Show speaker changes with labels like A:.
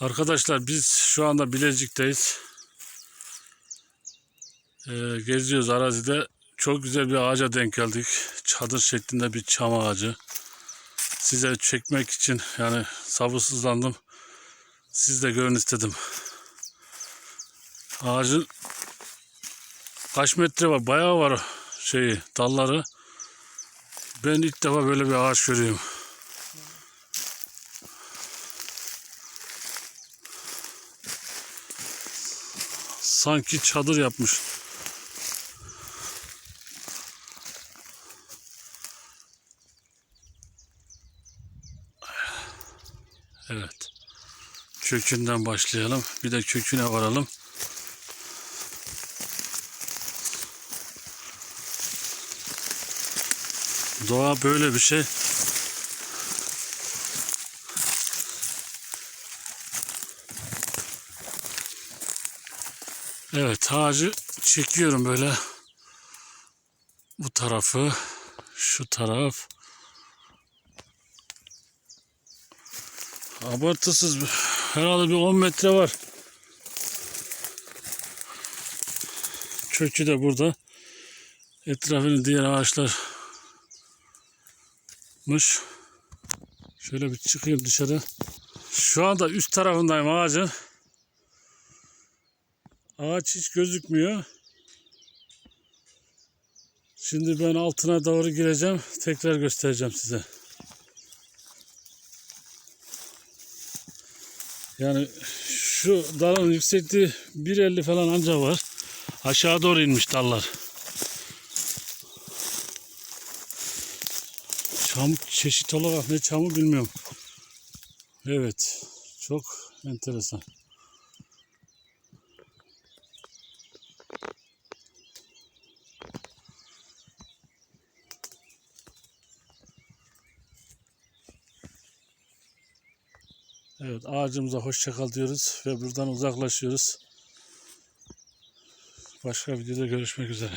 A: Arkadaşlar biz şu anda Bilecik'teyiz. Ee, geziyoruz arazide. Çok güzel bir ağaca denk geldik. Çadır şeklinde bir çam ağacı. Size çekmek için yani sabırsızlandım. Siz de görün istedim. Ağacın kaç metre var? Bayağı var şeyi, dalları. Ben ilk defa böyle bir ağaç görüyorum. Sanki çadır yapmış. Evet. Kökünden başlayalım. Bir de köküne varalım. Doğa böyle bir şey. Evet ağacı çekiyorum böyle. Bu tarafı, şu taraf. Abartısız herhalde bir 10 metre var. Kökü de burada. Etrafını diğer ağaçlarmış. Şöyle bir çıkayım dışarı. Şu anda üst tarafındayım ağacın. Ağaç hiç gözükmüyor. Şimdi ben altına doğru gireceğim. Tekrar göstereceğim size. Yani şu dalın yüksekliği 1.50 falan ancak var. Aşağı doğru inmiş dallar. Çam çeşit olarak ne çamı bilmiyorum. Evet. Çok enteresan. Evet ağacımıza hoşça kal diyoruz ve buradan uzaklaşıyoruz. Başka videoda görüşmek üzere.